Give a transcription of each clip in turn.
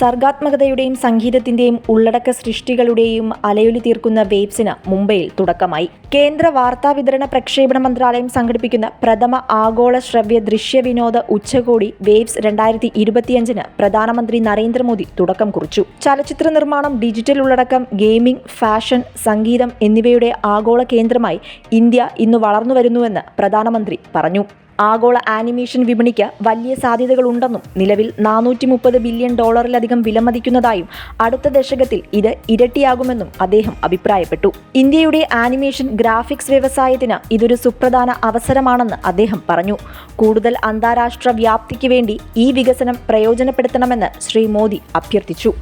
സർഗാത്മകതയുടെയും സംഗീതത്തിന്റെയും ഉള്ളടക്ക സൃഷ്ടികളുടെയും അലയൊലി തീർക്കുന്ന വേബ്സിന് മുംബൈയിൽ തുടക്കമായി. കേന്ദ്ര വാർത്താ വിതരണ പ്രക്ഷേപണ മന്ത്രാലയം സംഘടിപ്പിക്കുന്ന പ്രഥമ ആഗോള ശ്രവ്യ ദൃശ്യ വിനോദ ഉച്ചകോടി വേബ്സ് രണ്ടായിരത്തി ഇരുപത്തിയഞ്ചിന് പ്രധാനമന്ത്രി നരേന്ദ്രമോദി തുടക്കം കുറിച്ചു. ചലച്ചിത്ര നിർമ്മാണം ഡിജിറ്റൽ ഉള്ളടക്കം ഗെയിമിംഗ് ഫാഷൻ സംഗീതം എന്നിവയുടെ ആഗോള കേന്ദ്രമായി ഇന്ത്യ ഇന്ന് വളർന്നു വരുന്നുവെന്ന് പ്രധാനമന്ത്രി പറഞ്ഞു. ആഗോള ആനിമേഷൻ വിപണിക്ക് വലിയ സാധ്യതകളുണ്ടെന്നും നിലവിൽ നാനൂറ്റി മുപ്പത് ബില്യൺ ഡോളറിലധികം വിലമതിക്കുന്നതായും അടുത്ത ദശകത്തിൽ ഇത് ഇരട്ടിയാകുമെന്നും അദ്ദേഹം അഭിപ്രായപ്പെട്ടു ഇന്ത്യയുടെ ആനിമേഷൻ ഗ്രാഫിക്സ് വ്യവസായത്തിന് ഇതൊരു സുപ്രധാന അവസരമാണെന്ന് അദ്ദേഹം പറഞ്ഞു കൂടുതൽ അന്താരാഷ്ട്ര വ്യാപ്തിക്ക് വേണ്ടി ഈ വികസനം പ്രയോജനപ്പെടുത്തണമെന്ന് ശ്രീ മോദി അഭ്യർത്ഥിച്ചു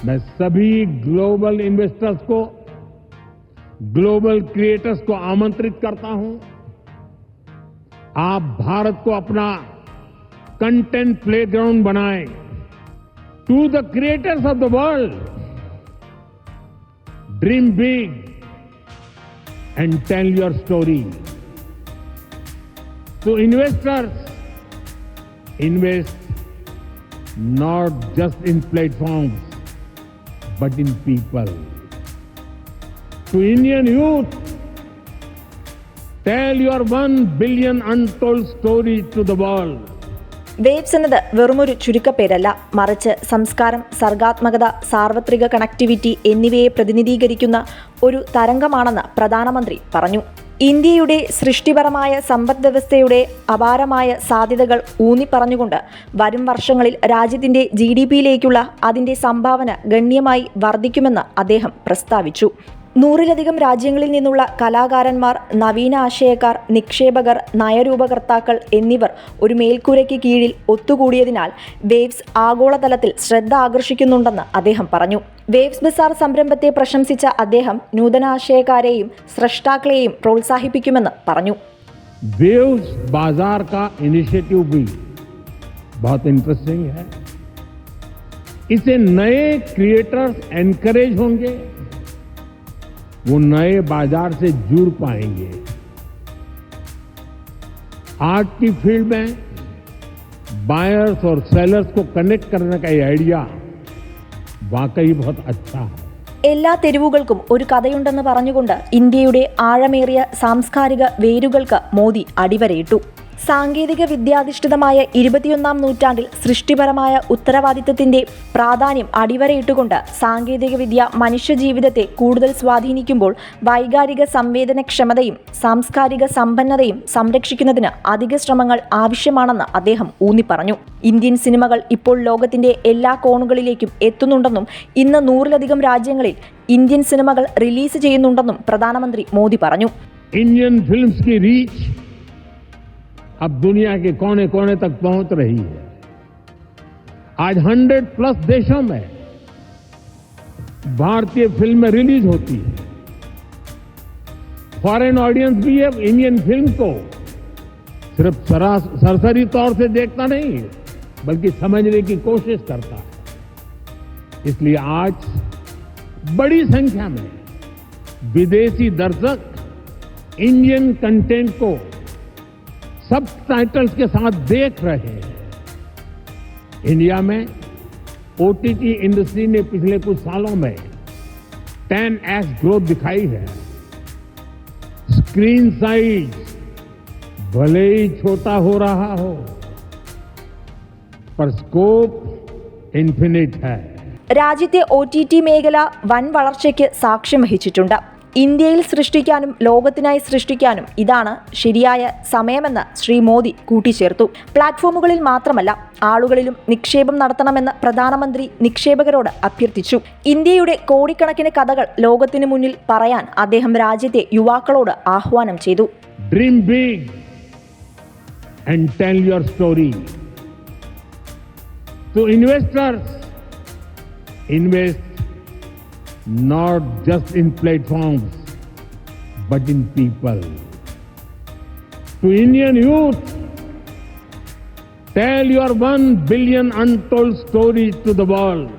मैं सभी ग्लोबल इन्वेस्टर्स को ग्लोबल क्रिएटर्स को आमंत्रित करता हूं आप भारत को अपना कंटेंट प्लेग्राउंड बनाएँ। To the creators of the world dream big and tell your story to investors invest not just in platforms but in people to Indian youth, tell your one billion untold story to the world. എന്നത് വെറുമൊരു ചുരുക്കപ്പേരല്ല. മറിച്ച് സംസ്കാരം സർഗാത്മകത സാർവത്രിക connectivity എന്നിവയെ പ്രതിനിധീകരിക്കുന്ന ഒരു തരംഗമാണെന്ന് പ്രധാനമന്ത്രി പറഞ്ഞു. ഇന്ത്യയുടെ സൃഷ്ടിപരമായ സമ്പദ് വ്യവസ്ഥയുടെ അപാരമായ സാധ്യതകൾ ഊന്നിപ്പറഞ്ഞുകൊണ്ട് വരും വർഷങ്ങളിൽ രാജ്യത്തിന്റെ ജി ഡി പിയിലേക്കുള്ള അതിന്റെ സംഭാവന ഗണ്യമായി വർദ്ധിക്കുമെന്ന് അദ്ദേഹം പ്രസ്താവിച്ചു. നൂറിലധികം രാജ്യങ്ങളിൽ നിന്നുള്ള കലാകാരന്മാർ നവീന ആശയക്കാർ നിക്ഷേപകർ നയരൂപകർത്താക്കൾ എന്നിവർ ഒരു മേൽക്കൂരയ്ക്ക് കീഴിൽ ഒത്തുകൂടിയതിനാൽ വേവ്സ് ആഗോളതലത്തിൽ ശ്രദ്ധ ആകർഷിക്കുന്നുണ്ടെന്ന് അദ്ദേഹം പറഞ്ഞു വേവ്സ് ബസാർ സംരംഭത്തെ പ്രശംസിച്ച അദ്ദേഹം നൂതനാശയക്കാരെയും സ്രഷ്ടാക്കളെയും പ്രോത്സാഹിപ്പിക്കുമെന്ന് പറഞ്ഞു वेव्स बाजार का इनिशिएटिव भी बहुत इंटरेस्टिंग है इसे नए क्रिएटर्स एनकरेज होंगे वो नए बाजार से जुड़ पाएंगे आर्ट की फील्ड में बायर्स और सेलर्स को कनेक्ट करने का ये आइडिया वाकई बहुत अच्छा है എല്ലാ തെരുവുകൾക്കും ഒരു കഥയുണ്ടെന്ന് പറഞ്ഞുകൊണ്ട് ഇന്ത്യയുടെ ആഴമേറിയ സാംസ്കാരിക വേരുകൾക്ക് മോദി അടിവരയിട്ടു സാങ്കേതിക വിദ്യാധിഷ്ഠിതമായ ഇരുപത്തിയൊന്നാം നൂറ്റാണ്ടിൽ സൃഷ്ടിപരമായ ഉത്തരവാദിത്തത്തിന്റെ പ്രാധാന്യം അടിവരയിട്ടുകൊണ്ട് സാങ്കേതികവിദ്യ മനുഷ്യജീവിതത്തെ കൂടുതൽ സ്വാധീനിക്കുമ്പോൾ വൈകാരിക സംവേദനക്ഷമതയും സാംസ്കാരിക സമ്പന്നതയും സംരക്ഷിക്കുന്നതിന് അധിക ശ്രമങ്ങൾ ആവശ്യമാണെന്ന് അദ്ദേഹം ഊന്നിപ്പറഞ്ഞു. ഇന്ത്യൻ സിനിമകൾ ഇപ്പോൾ ലോകത്തിന്റെ എല്ലാ കോണുകളിലേക്കും എത്തുന്നുണ്ടെന്നും ഇന്ന് നൂറിലധികം രാജ്യങ്ങളിൽ ഇന്ത്യൻ സിനിമകൾ റിലീസ് ചെയ്യുന്നുണ്ടെന്നും പ്രധാനമന്ത്രി മോദി പറഞ്ഞു. ഇന്ത്യൻ ഫിലിംസ് अब दुनिया के कोने कोने तक पहुँच रही है। आज 100 प्लस देशों में भारतीय फ़िल्में रिलीज़ होती है। फॉरेन ऑडियंस भी अब इंडियन फ़िल्म को सिर्फ़ सरसरी तौर से देखता नहीं, बल्कि समझने की कोशिश करता है। इसलिए आज बड़ी संख्या में विदेशी दर्शक इंडियन कंटेंट को सब टाइटल्स के साथ देख रहे हैं इंडिया में ओटीटी इंडस्ट्री ने पिछले कुछ सालों में 10 एक्स ग्रोथ दिखाई है स्क्रीन साइज भले ही छोटा हो रहा हो पर स्कोप इन्फिनिट है രാജ്യത്തെ ഒ ടി ടി മേഖല വൻ വളർച്ചയ്ക്ക് സാക്ഷ്യം വഹിച്ചിട്ടുണ്ട് ഇന്ത്യയിൽ സൃഷ്ടിക്കാനും ലോകത്തിനായി സൃഷ്ടിക്കാനും ഇതാണ് ശരിയായ സമയമെന്ന് ശ്രീ മോദി കൂട്ടിച്ചേർത്തു. പ്ലാറ്റ്ഫോമുകളിൽ മാത്രമല്ല ആളുകളിലും നിക്ഷേപം നടത്തണമെന്ന് പ്രധാനമന്ത്രി നിക്ഷേപകരോട് അഭ്യർത്ഥിച്ചു. ഇന്ത്യയുടെ കോടിക്കണക്കിന് കഥകൾ ലോകത്തിനു മുന്നിൽ പറയാൻ അദ്ദേഹം രാജ്യത്തെ യുവാക്കളോട് ആഹ്വാനം ചെയ്തു. Invest not just in platforms, but in people. To Indian youth, tell your one billion untold stories to the world.